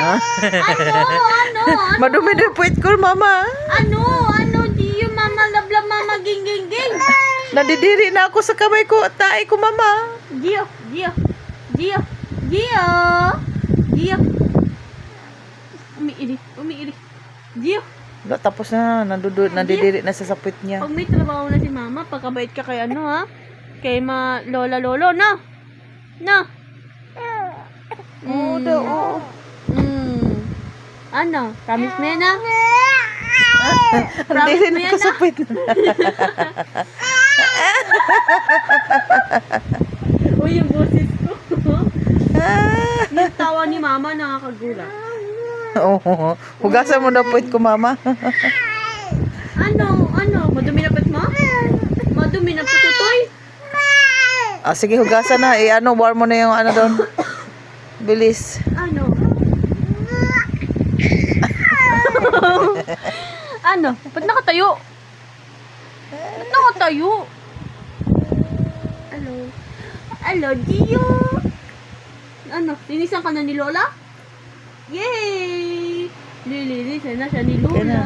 Ah? Ano, ano, ano? Madumi na yung puwit ko, mama. Ano, ano, di yung mama labla mama ging ging ging. Nadidiri na ako sa kamay ko at tae ko, mama. Gio, Gio, Gio, Gio, Gio. Umiiri, umiiri. Gio, No, tapos na, nandudu, nadidiri na sa sapit niya. pag may trabaho na si mama, pagkabait ka kay ano ha? Kay ma lola lolo, na? Na? Oo. Mm. Ano? Promise mo yan, ha? Ang diri mo na yan, ah. puwit. Uy, yung boses ko. Ah. yung tawa ni mama nakakagulat. Oo. Hugasan mo na puwit ko, mama. Ano? Ano? Madumi na ba't mo? Madumi na pututoy? Ah, sige, hugasan na. Eh, ano, war mo na yung ano doon. Bilis. Ano? ano? Ba't nakatayo? Ba't nakatayo? Hello? Hello, Gio? Ano? Linisan ka na ni Lola? Yay! Lilinisan na siya ni Lola. na.